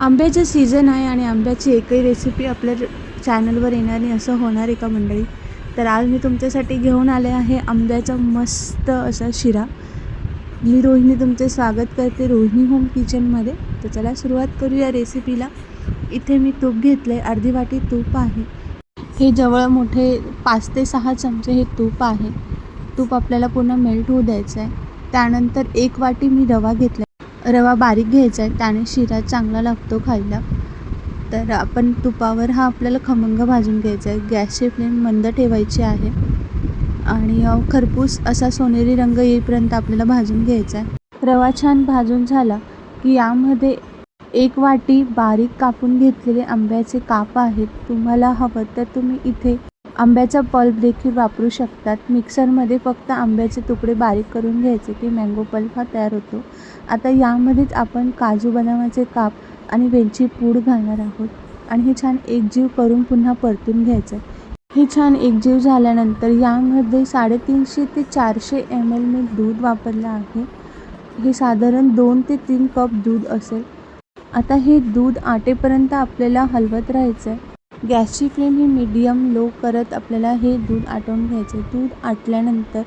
आंब्याचं सीझन आहे आणि आंब्याची एकही रेसिपी आपल्या चॅनलवर येणार नाही असं होणार आहे का मंडळी? तर आज मी तुमच्यासाठी घेऊन आले आहे आंब्याचा मस्त असा शिरा. मी रोहिणी तुमचे स्वागत करते रोहिणी होम किचनमध्ये तर चला सुरुवात करूया रेसिपीला इथे मी तूप घेतलं आहे अर्धी वाटी तूप आहे. हे जवळ मोठे पाच ते सहा चमचे हे तूप आहे. तूप आपल्याला पूर्ण मेल्ट होऊ द्यायचं आहे त्यानंतर एक वाटी मी रवा घेतला रवा बारीक घ्यायचा आहे त्याने शिरा चांगला लागतो खायला. तर आपण तुपावर हा आपल्याला खमंग भाजून घ्यायचा आहे. गॅसची फ्लेम मंद ठेवायची आहे. आणि खरपूस असा सोनेरी रंग येईपर्यंत आपल्याला भाजून घ्यायचा आहे. रवा छान भाजून झाला की यामध्ये एक वाटी बारीक कापून घेतलेले आंब्याचे काप आहेत. तुम्हाला हवं तर तुम्ही इथे आंब्याचा पल्प देखील वापरू शकतात. मिक्सरमध्ये फक्त आंब्याचे तुकडे बारीक करून घ्यायचे. की मँगो पल्प हा तयार होतो. आता यामध्येच आपण काजू बदामाचे काप आणि वेलची पूड घालणार आहोत. आणि हे छान एकजीव करून पुन्हा परतून घ्यायचं आहे हे छान एकजीव झाल्यानंतर यामध्ये साडेतीनशे ते चारशे एम एल मी दूध वापरलं आहे. हे साधारण दोन ते तीन कप दूध असेल. आता हे दूध आटेपर्यंत आपल्याला हलवत राहायचं आहे गॅसची फ्लेम ही मीडियम लो करत आपल्याला हे दूध आटवून घ्यायचं दूध आटल्यानंतर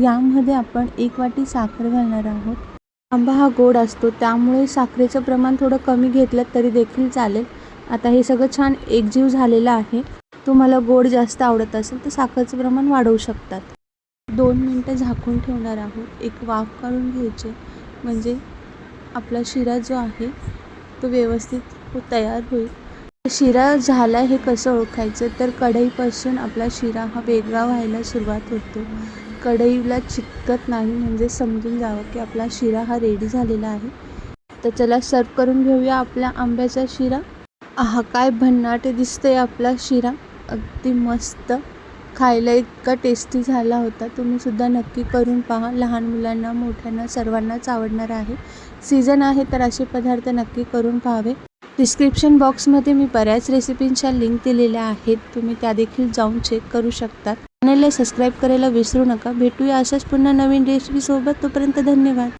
यामध्ये आपण एक वाटी साखर घालणार आहोत. आंबा हा गोड असतो त्यामुळे साखरेचं प्रमाण थोडं कमी घेतलं तरी देखील चालेल. आता हे सगळं छान एकजीव झालेलं आहे. तुम्हाला गोड जास्त आवडत असेल तर साखरेचं प्रमाण वाढवू शकतात. दोन मिनटं झाकून ठेवणार आहोत. एक वाफ काढून घ्यायचे म्हणजे आपला शिरा जो आहे तो व्यवस्थित तयार होईल. शिरा झाला हे कसं ओळखायचं? तर कढईपासून आपला शिरा हा वेगळा व्हायला सुरुवात होतो. कढईला चिकटत नाही म्हणजे समजून जावं की आपला शिरा हा रेडी झालेला आहे. तर चला सर्व करून घेऊया आपल्या आंब्याचा शिरा. हा काय भन्नाट दिसतंय आपला शिरा. अगदी मस्त. खायला इतका टेस्टी झाला होता. तुम्ही सुद्धा नक्की करून पहा. लहान मुलांना मोठ्यांना सर्वांनाच आवडणार आहे. सीझन आहे तर असे पदार्थ नक्की करून पाहावे. डिस्क्रिप्शन बॉक्समध्ये मी बऱ्याच रेसिपींच्या लिंक दिलेल्या आहेत. तुम्ही त्या देखील जाऊन चेक करू शकता. चॅनलला सबस्क्राईब करायला विसरू नका. भेटूया अशाच पुन्हा नवीन रेसिपीसोबत तोपर्यंत धन्यवाद.